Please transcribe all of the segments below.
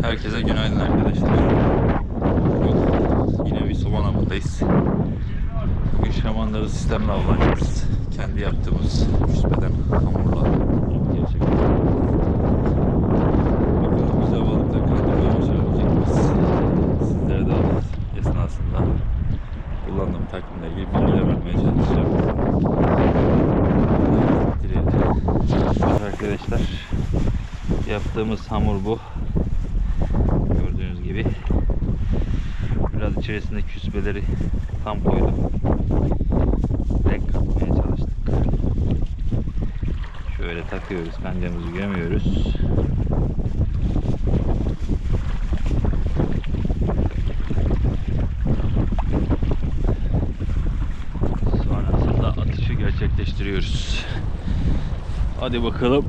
Herkese günaydın arkadaşlar. Bugün yine bir soman avındayız. Bugün şamanları sistemle avlanıyoruz. Kendi yaptığımız küspeden hamurla gerçekten. Bakalım güzel balıklar kaldırmaya başarabilecek miyiz? Sizlere de esnasında kullandığım takımla ilgili bilgiler vermeye çalışacağım. Arkadaşlar yaptığımız hamur bu. Gördüğünüz gibi. Biraz içerisinde küspeleri tam koydum. Tek katmaya çalıştık. Şöyle takıyoruz. Kancamızı gömüyoruz. Sonrasında atışı gerçekleştiriyoruz. Hadi bakalım.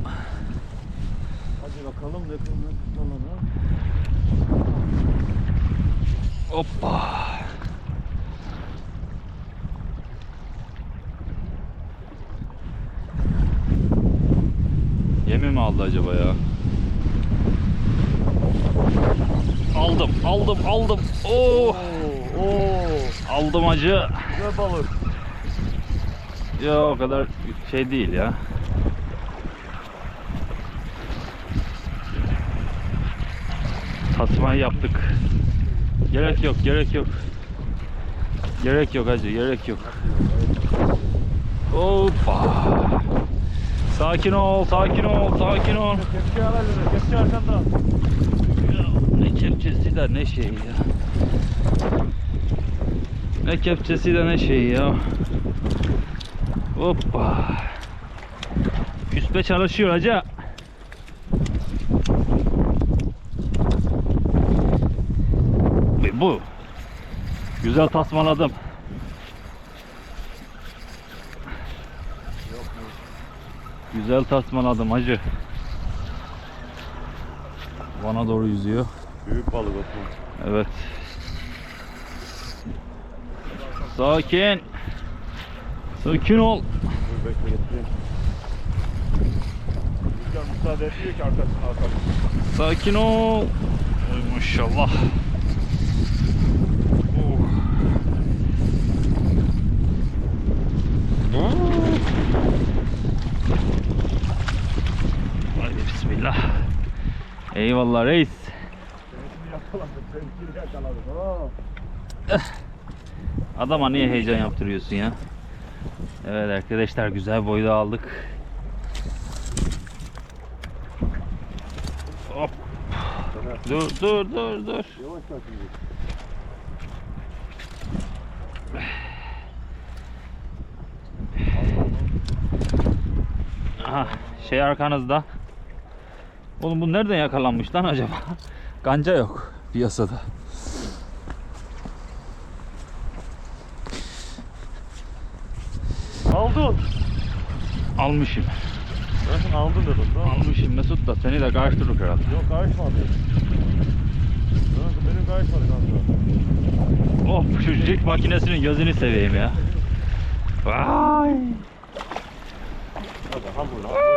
Hadi bakalım ne tutalım Hoppa. Yemi mi aldı acaba ya? Aldım, aldım, aldım. Oo, Oo, aldım acı. güzel balık. Ya o kadar şey değil ya. Tasmayı yaptık. Gerek yok, gerek yok. Gerek yok hacı, gerek yok. Hoppa. Sakin ol, sakin ol, sakin ol. Kepçe al eline, kepçe arkanda. Ne kepçesi de ne şey ya. Ne kepçesi de ne şey ya. Hoppa. Küspe çalışıyor hacı. Ve bu. Güzel tasmaladım. Güzel tasmaladım hacı. Bana doğru yüzüyor. Büyük balık Osman. Evet. Sakin. Sakin ol. Dur bekle getireyim. Rüzgar müsaade etmiyor ki arkasına atalım. Sakin ol. Ay maşallah. Oh. Haydi bismillah. Eyvallah reis. Adama niye heyecan yaptırıyorsun ya? Evet arkadaşlar güzel boyda aldık. Hop. Dur dur dur dur. Aha, şey arkanızda. Oğlum bu nereden yakalanmış lan acaba? Ganca yok piyasada. Aldın. Almışım. Sana aldın dedim. Tamam. Almışım Mesut da seni de karıştırır herhalde. Yok karışmadı. Benim karışmadı kanka. Oh şu jig makinesinin gözünü seveyim ya. Vay. Hadi hamur hamur.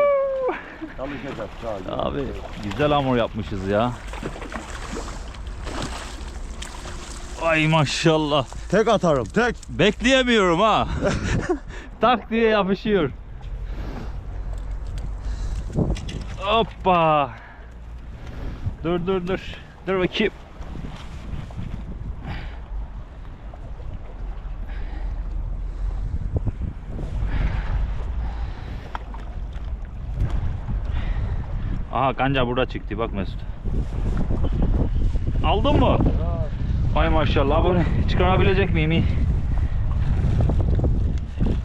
Çalışacak daha. Abi güzel hamur yapmışız ya. Ay maşallah. Tek atarım tek. Bekleyemiyorum ha. tak diye yapışıyor. Hoppa. Dur dur dur. Dur bakayım. Aha kanca burada çıktı bak Mesut. Aldın mı? Ay maşallah bunu çıkarabilecek miyim? iyi?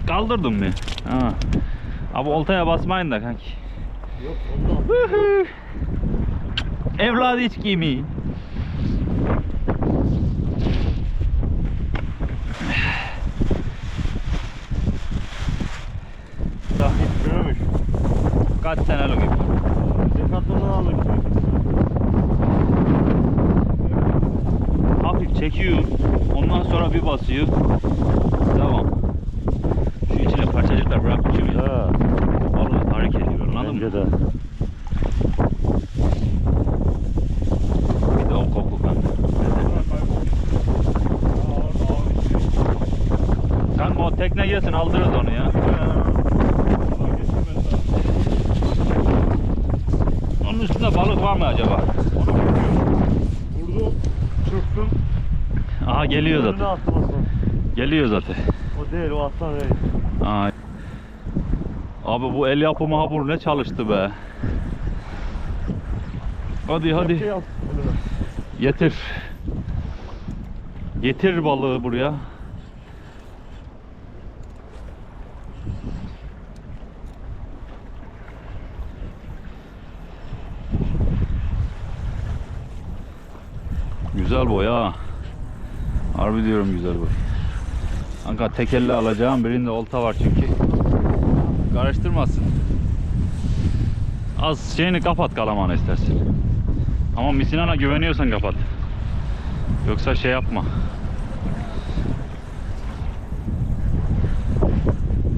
Kaldırdım mı? Ha. Abi oltaya basmayın da kanki. Yok. Hıhı. Evladı hiç giymeyin. Kaç senelik çekiyor. Ondan sonra bir basıyor. Tamam. Şu içine parçacıklar bırakmış gibi. Ha. Vallahi hareket ediyor anladın Bence mı? De. Bir de o koku ben. Sen o tekne gelsin aldırırız onu ya. Onun üstünde balık var mı acaba? Geliyor Önüne zaten. attım aslan. Geliyor zaten. O değil o aslan reis. Ay. Abi bu el yapımı hamur ne çalıştı be. Hadi hadi yap, önüne. getir. Getir balığı buraya. Güzel boy ha. Harbi diyorum güzel boy. Kanka tek elle alacağım birinde olta var çünkü. Karıştırmasın. Az şeyini kapat kalamanı istersen. Ama misinana güveniyorsan kapat. Yoksa şey yapma.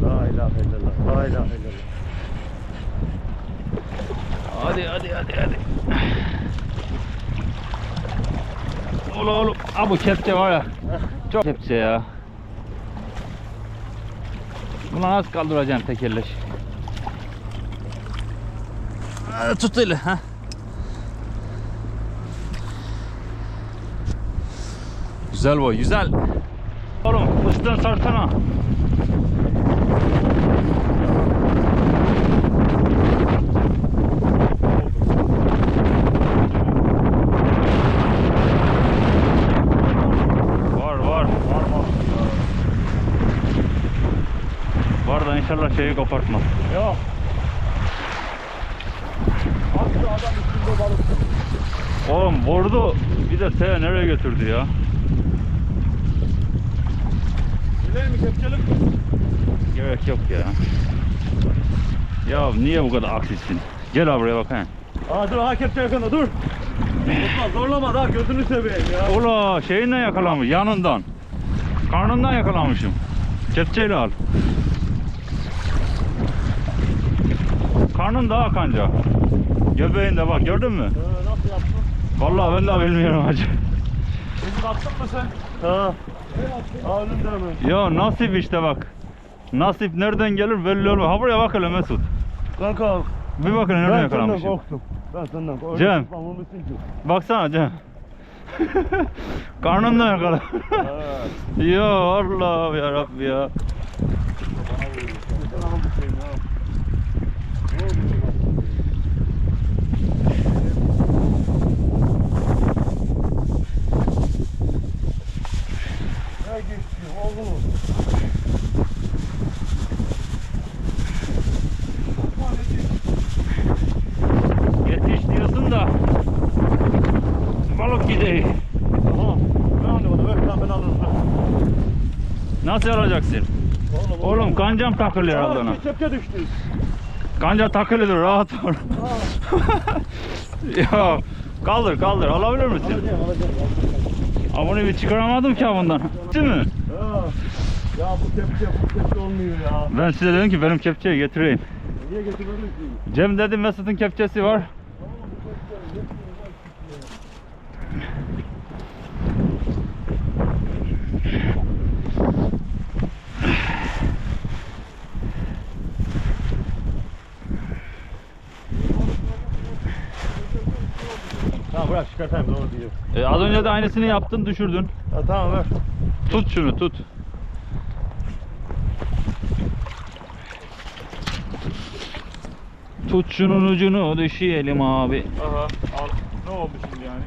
La ilahe illallah. La ilahe illallah. Hadi hadi hadi hadi. Oğlum oğlum. Ha bu kepçe var ya. Çok kepçe ya. Bunu nasıl kaldıracaksın tek elle? Ha, Tut eli. Ha. Güzel boy, güzel. Oğlum üstten sarsana. Var var. Var mı? Var da inşallah şeyi kopartmaz. Yok. Attı adam üstünde balık. Oğlum vurdu. Bir de T nereye götürdü ya? Bileği mi kepçelim? Gerek yok ya. Ya niye bu kadar aksisin? Gel abi buraya bak he. Aa dur ha kepçe yakında dur. Osman zorlama daha gözünü seveyim ya. Ula şeyinle yakalamış yanından. Karnından yakalamışım. Kepçeyle al. Karnın daha kanca. Göbeğinde bak gördün mü? Ee, nasıl yaptın? Vallahi ben de bilmiyorum hacı. Bugün attın mı sen? Ha. Aa önümde mi? Ya nasip işte bak. Nasip nereden gelir belli olmaz. Ha buraya bak hele Mesut. Kanka Bir bakın nereden ben senden yakalamışım. korktum. Ben senden korktum. Cem. Ki. Baksana Cem. Karnından yakala. Ha. ya Allah ya Rabbi ya. Nasıl alacaksın? Oğlum, Oğlum. Kancam takılıyor bir kepçe düştü. Kanca takılıyor rahat ol. ya kaldır kaldır alabilir misin? Alacağım alacağım. Bunu bir çıkaramadım ki bundan. Değil mi? Ya, ya bu kepçe bu kepçe olmuyor ya. Ben size dedim ki benim kepçeyi getireyim. Niye getirmedin ki? Cem dedi Mesut'un kepçesi var. Tamam bırak çıkartayım doğru diyor. E, az önce de aynısını yaptın düşürdün. Ya tamam ver. Tut şunu tut. Tut şunun ucunu düşüyelim abi. Aha al. Ne oldu şimdi yani?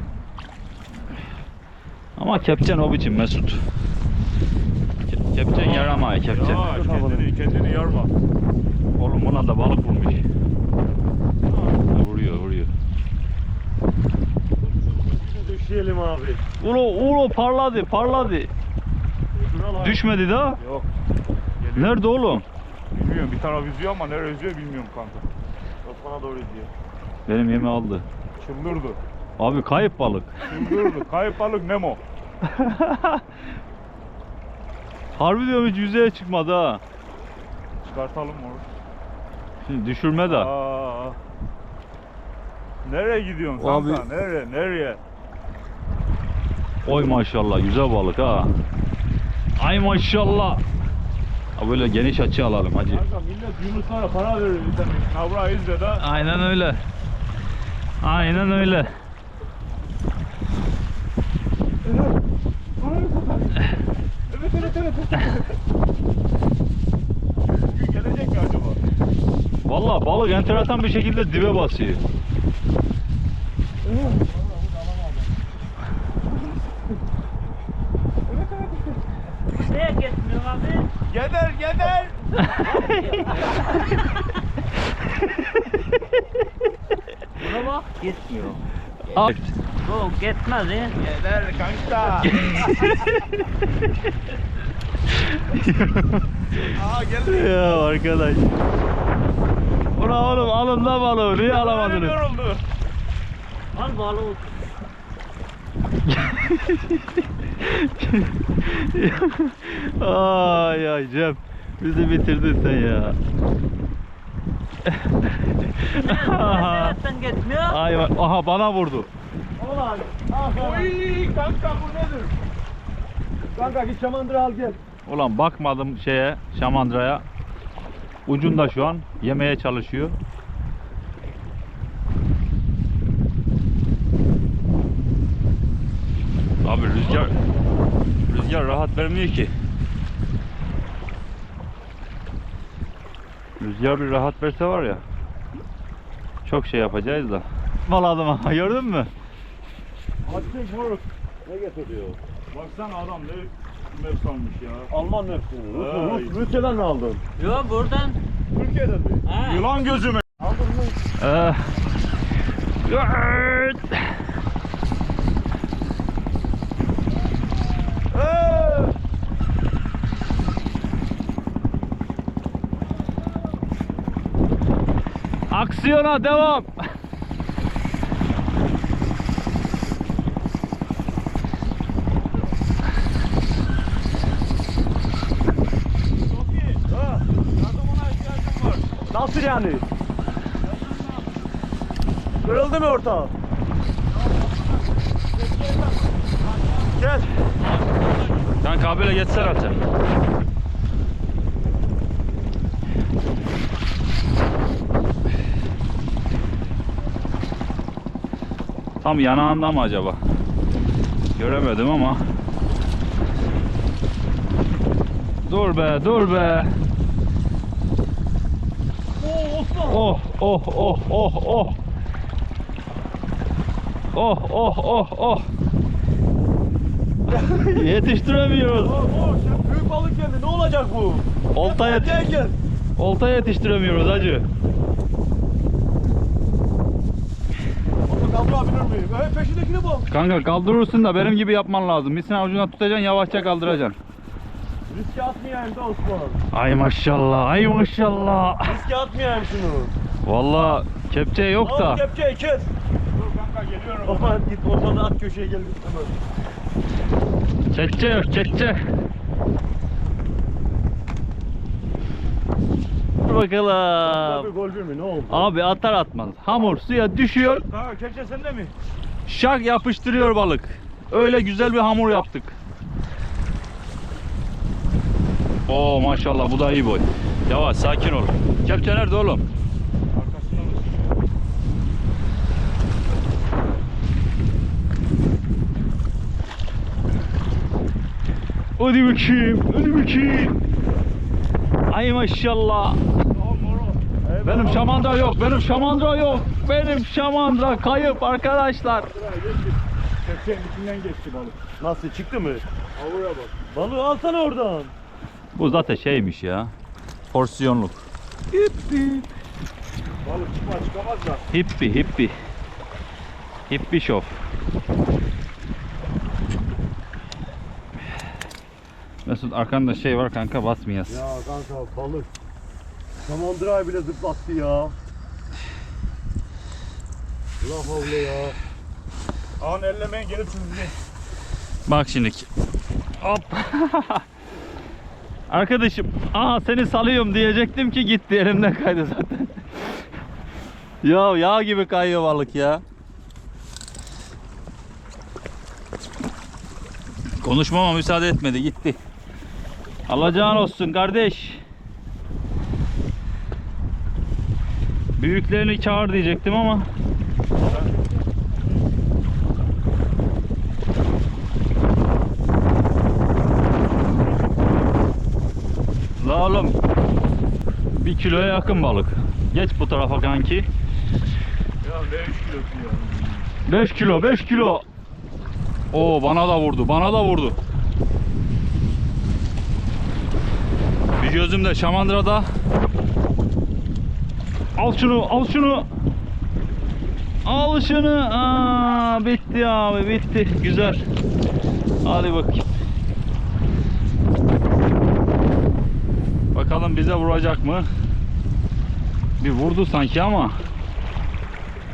Ama kepçen o biçim Mesut. Ke- Kepçen yaramay kepçen. Ya kendini, kendini yorma. Oğlum buna da balık vurmuş. Vuruyor vuruyor. Düşelim abi. Ulo ulo parladı parladı. Düşmedi daha. Yok. Nerede oğlum? Bilmiyorum bir taraf yüzüyor ama nereye yüzüyor bilmiyorum kanka. Osman'a doğru gidiyor. Benim yemi aldı. Çıldırdı. Abi kayıp balık. Çıldırdı. Kayıp balık Nemo. Harbi diyorum hiç yüzeye çıkmadı ha. Çıkartalım onu. Şimdi düşürme de. Aa. Nereye gidiyorsun Abi- kanka? Nereye? Nereye? Oy maşallah güzel balık ha. Ay maşallah. Ha, Böyle geniş açı alalım hacı. Kanka millet Yunuslara para verir bir tane. Navra izle de. Aynen öyle. Aynen öyle. Evet evet evet. Bugün gelecek mi acaba? Vallahi balık enteresan bir şekilde dibe basıyor. Neye gitmiyor abi? Geder geder. Buna bak. Gitmiyor. Al. Bu gitmez ya. Geder kanka. Aa geldi. ya arkadaş. Ulan oğlum alın da balığı niye alamadınız? Al balığı. ay ay Cem. Bizi bitirdin sen ya. Ay bak, aha bana vurdu. Ulan. Oy kanka bu nedir? Kanka git şamandıra al gel. Ulan bakmadım şeye şamandıraya. Ucunda şu an yemeye çalışıyor. Abi rüzgar rüzgar rahat vermiyor ki. Rüzgar bir rahat verse var ya. Çok şey yapacağız da. Maladım ha gördün mü? Açtık moruk. Ne getiriyor? Baksana adam ne mevsammış ya. Alman. Ay. Rus, Rus, Rusya'dan mı aldın? Yok buradan. Türkiye'den mi? Ha. Yılan gözü mü? Aldın mı? Ee, evet. Eee! Aksiyona devam. Nasıl yani? Kırıldı mı orta? Gel. Sen kabile geçsene artık. Tam yanağında mı acaba? Göremedim ama. Dur be, dur be. Oh, oh, oh, oh, oh. Oh, oh, oh, oh. Yetiştiremiyoruz. Oo, şimdi büyük balık geldi. Ne olacak bu? Olta, yet olta yetiştiremiyoruz hacı. Onu miyim? Hey, peşindekini bu. Kanka kaldırırsın da benim gibi yapman lazım. Misina ucundan tutacaksın yavaşça kaldıracaksın. Riske atmayayım da Osman. Ay maşallah, ay maşallah. Riske atmayayım şunu. Valla kepçe yok Al da. kepçeyi kes. Dur kanka geliyorum. Osman git ortada at köşeye gel. Kepçe yok, kepçe. Bakalım. Abi gol bir mi? Ne oldu? Abi atar atmaz. Hamur suya düşüyor. Kanka kepçe sende mi? Şak yapıştırıyor balık. Öyle güzel bir hamur yaptık. Oo maşallah bu da iyi boy. Yavaş sakin ol. Kepçe nerede oğlum? Hadi bakayım, hadi bakayım. Ay maşallah. Benim şamandıra yok, benim şamandıra yok. Benim şamandıra kayıp arkadaşlar. Kepçenin içinden geçti balık. Nasıl çıktı mı? Avruya bak. Balığı alsana oradan. Bu zaten şeymiş ya. Porsiyonluk. Balık çıkmaz çıkamaz da. Hippi, hippi. Hippi şov. Mesut arkanda şey var kanka basmayız. Ya kanka balık. Samandırayı bile zıplattı ya. La havle ya. Ağın ellemeyin gelip sizi. Bak şimdi. Hop. Arkadaşım, aa seni salıyorum diyecektim ki gitti elimden kaydı zaten. ya yağ gibi kayıyor balık ya. Konuşmama müsaade etmedi gitti. Alacağın olsun kardeş. Büyüklerini çağır diyecektim ama. La oğlum. Bir kiloya yakın balık. Geç bu tarafa kanki. Ya ne 3 kilosu ya. 5 kilo 5 kilo. Oo bana da vurdu bana da vurdu. Bir gözüm de Şamandıra'da. Al şunu al şunu. Al şunu. Aa, bitti abi bitti. Güzel. Hadi bakayım. Bakalım bize vuracak mı? Bir vurdu sanki ama.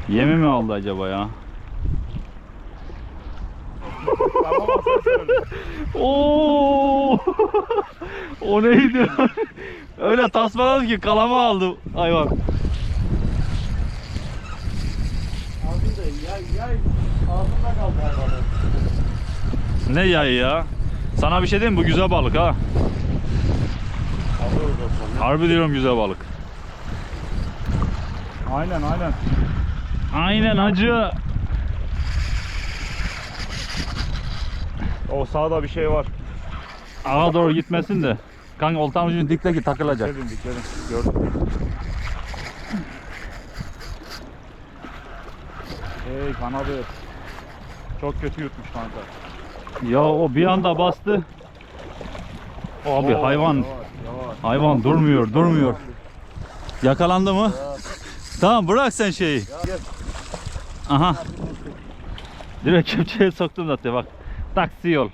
Yemi mi aldı acaba ya? Oo! o neydi? Öyle tasmaladı ki kalama aldı hayvan. Abi de yay yay ağzında kaldı hayvanın. Ne yayı ya? Sana bir şey diyeyim? Bu güzel balık ha. Harbi diyorum güzel balık. Aynen aynen. Aynen hacı. O sağda bir şey var. Ağa doğru gitmesin de. Kanka oltanın ucunu dikle ki takılacak. Dikledim dikledim. Gördüm. Hey kanadı. Çok kötü yutmuş kanka. Ya o bir anda bastı. Abi Oo, hayvan Yavaş yavaş. hayvan durmuyor durmuyor. Yakalandı mı? Tamam bırak sen şeyi. Aha. Direkt kepçeye soktum zaten bak. Taksi yol.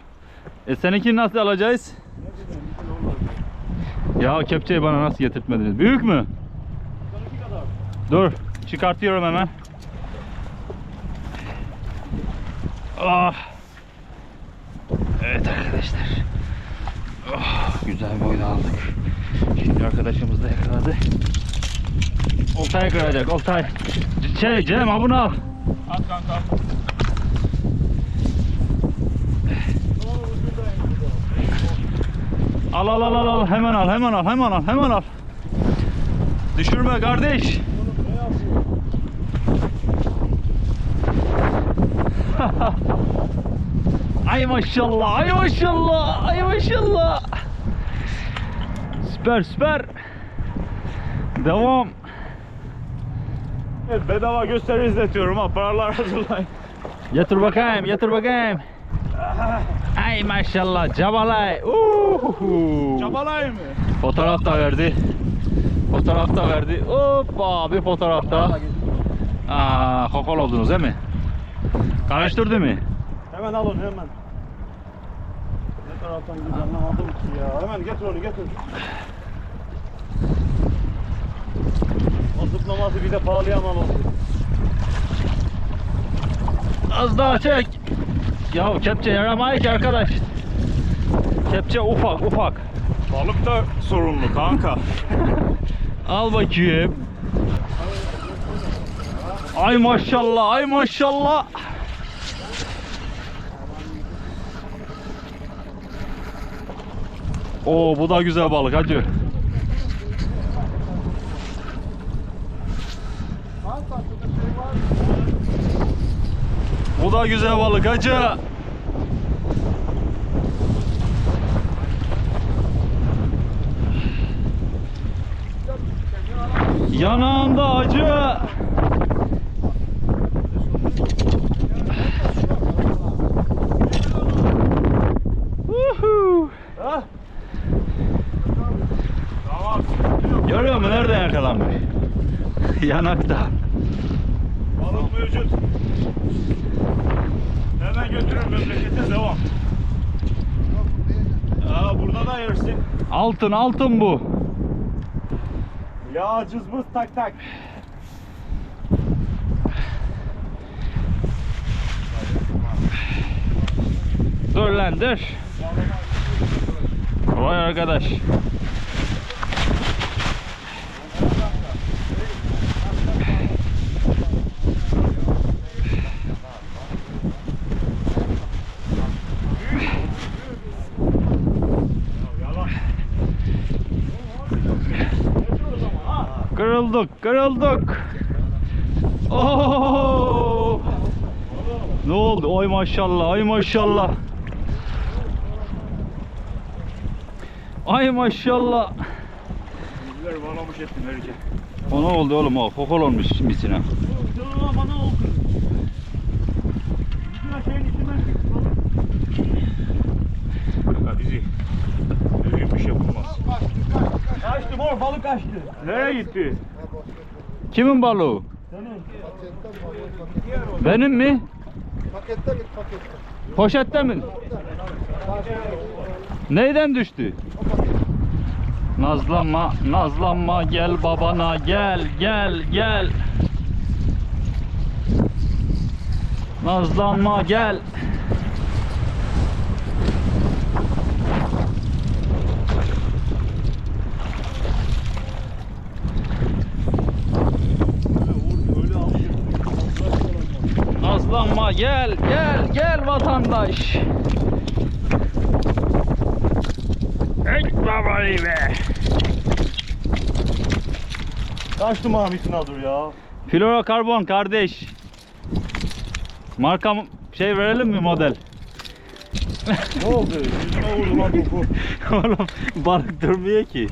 E seninkini nasıl alacağız? Ya kepçeyi bana nasıl getirtmediniz? Büyük mü? Dur. Çıkartıyorum hemen. Ah. Evet arkadaşlar. Oh, güzel boyda aldık. Şimdi arkadaşımız da yakaladı. Oltayı kıracak, oltay. Şey, Cem ha bunu al. At kanka. at. Al al al al al hemen al hemen al hemen al hemen al. Düşürme kardeş. ay maşallah ay maşallah ay maşallah. Süper süper. Devam. Evet, bedava gösteri izletiyorum ha. Paralar hazırlayın. Yatır bakayım yatır bakayım. Ay maşallah cabalay. Uhuhu. Çabalayın mı? Fotoğraf da verdi. Fotoğraf da verdi. Hoppa bir fotoğraf da. Aa, kokol oldunuz değil mi? Karıştırdı mı? Hemen al onu hemen. Ne taraftan gidiyor anlamadım ki ya. Hemen getir onu getir. O zıplaması bir de pahalıya mal oldu. Az daha çek. Ya kepçe yaramıyor ki arkadaş. Kepçe ufak ufak. Balık da sorunlu kanka. Al bakayım. Ay maşallah, ay maşallah. Oo bu da güzel balık hacı. Bu da güzel balık hacı. Yanağımda acı. Görüyor musun nerede yakalanmış? Yanakta. Balık mevcut. Hemen götürün memlekete devam. Aa, burada da yersin. Altın altın bu. Ya cızbız tak tak. Dur lan dur. Vay arkadaş. Kırıldık, kırıldık. Oo! Ne oldu? Oy maşallah, ay maşallah. Ay maşallah. Bizler bağlamış ettim herkese. O ne oldu oğlum o? Kokol olmuş misine. Bana oldu. Bütün şeyin içinden çıktı. Kanka dizi. Düzgün bir şey yapılmaz. Kaçtı mor balık kaçtı. Nereye gitti? Kimin balığı? Senin. Benim mi? Pakette git pakette. Poşette mi? Neyden düştü? Nazlanma, nazlanma gel babana gel gel gel. Nazlanma gel. Gel gel gel vatandaş. Ey babayı be. Kaçtı Mahmit'in adı ya. Florokarbon kardeş. Marka şey verelim mi model? Ne oldu? Yüzüme vurdu lan bu. Oğlum balık durmuyor ki.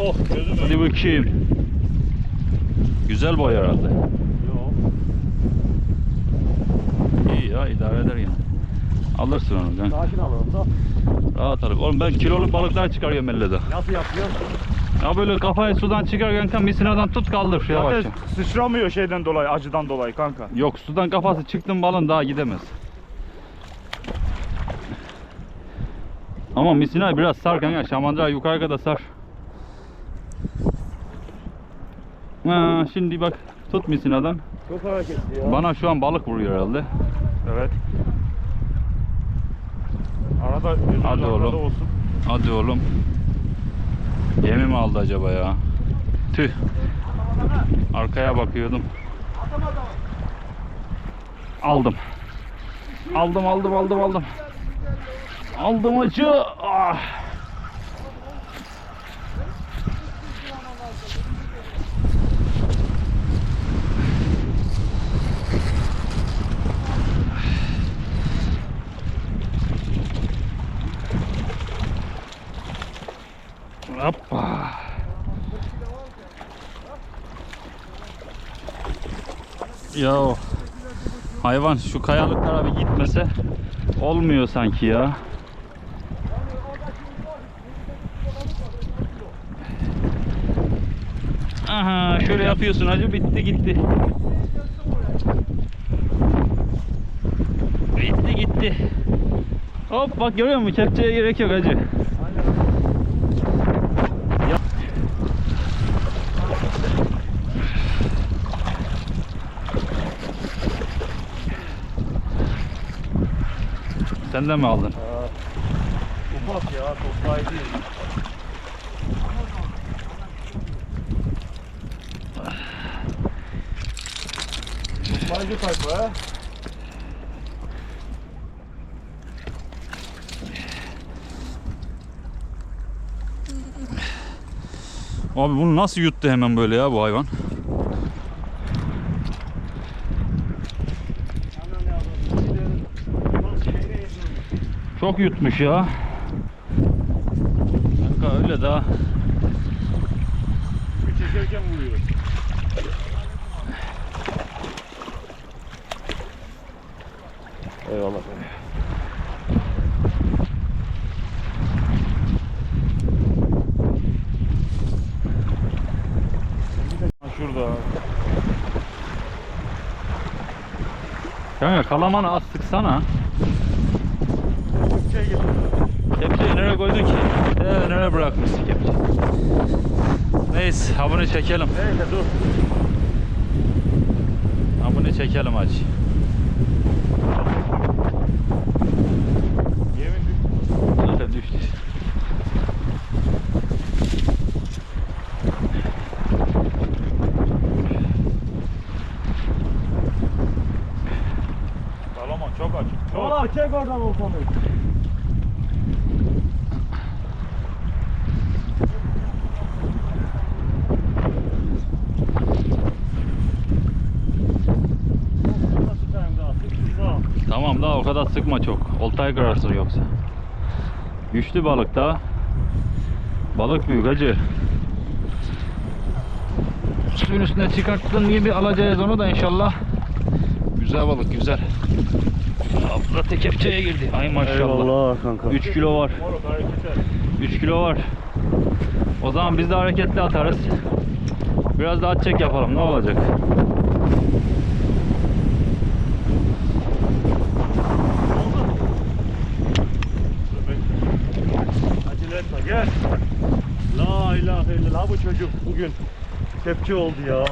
Oh gözüm Hadi bakayım. Güzel boy herhalde. Yok. İyi ya idare eder yine. Alırsın onu kanka. Sakin alalım da. Rahat al. Oğlum ben kiloluk balıklar çıkarıyorum elle de. Nasıl yapıyorsun? Ya böyle kafayı sudan çıkarken misinadan tut kaldır şuraya bak. Sıçramıyor şeyden dolayı, acıdan dolayı kanka. Yok sudan kafası çıktın balın daha gidemez. Ama misina biraz sar kanka. Şamandıra yukarı kadar sar. Ha, şimdi bak tut misinadan. Çok hareketli ya. Bana şu an balık vuruyor herhalde. Evet. Arada gözümüz Hadi arkada oğlum. olsun. Hadi oğlum. Yemi mi aldı acaba ya? Tüh. Arkaya bakıyordum. Aldım. Aldım aldım aldım aldım. Aldım acı. Ah. Hoppa. Ya hayvan şu kayalıklara bir gitmese olmuyor sanki ya. Aha şöyle yapıyorsun hacı bitti gitti. Bitti gitti. Hop bak görüyor musun? Kepçeye gerek yok hacı. Sen de mi aldın? Ufak ya. Sahibi değil. Baycı tayfa ha. Abi bunu nasıl yuttu hemen böyle ya bu hayvan? Hemen yavrum. Gidelim. Ulan şeyine yazıyorum. Çok yutmuş ya. Kanka öyle daha. Bir çekerken vuruyor. Eyvallah. Şurada. Kanka kalamanı az sıksana. Getir. Kepçeyi nereye koydun ki? Ee, nereye bırakmışsın kepçeyi? Neyse ha bunu çekelim. Neyse dur. Ha bunu çekelim hacı. Yemin. Zaten düştü. Salaman çok acı. Çok. Çek oradan Tamam da o kadar sıkma çok. Oltayı kırarsın yoksa. Güçlü balık da. Balık büyük acı. Suyun üstüne çıkarttın gibi alacağız onu da inşallah. Güzel balık güzel. Abla tek kepçeye girdi. Ay maşallah. Eyvallah kanka. 3 kilo var. Moruk harekete. 3 kilo var. O zaman biz de hareketli atarız. Biraz daha çek yapalım ne olacak? Acele etme gel. La ilahe illallah bu çocuk bugün kepçe oldu ya.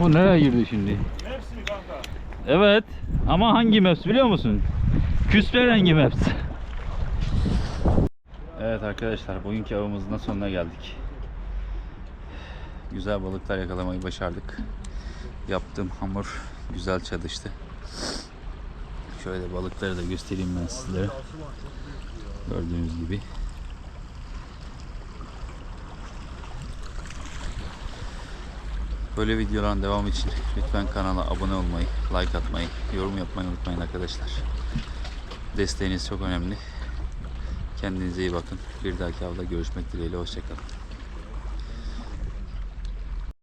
Bu nereye girdi şimdi? Evet ama hangi maps biliyor musun? Küspe rengi maps. Evet arkadaşlar bugünkü avımızın da sonuna geldik. Güzel balıklar yakalamayı başardık. Yaptığım hamur güzel çalıştı. Şöyle balıkları da göstereyim ben sizlere. Gördüğünüz gibi. Böyle videoların devamı için lütfen kanala abone olmayı, like atmayı, yorum yapmayı unutmayın arkadaşlar. Desteğiniz çok önemli. Kendinize iyi bakın. Bir dahaki avda görüşmek dileğiyle. Hoşçakalın.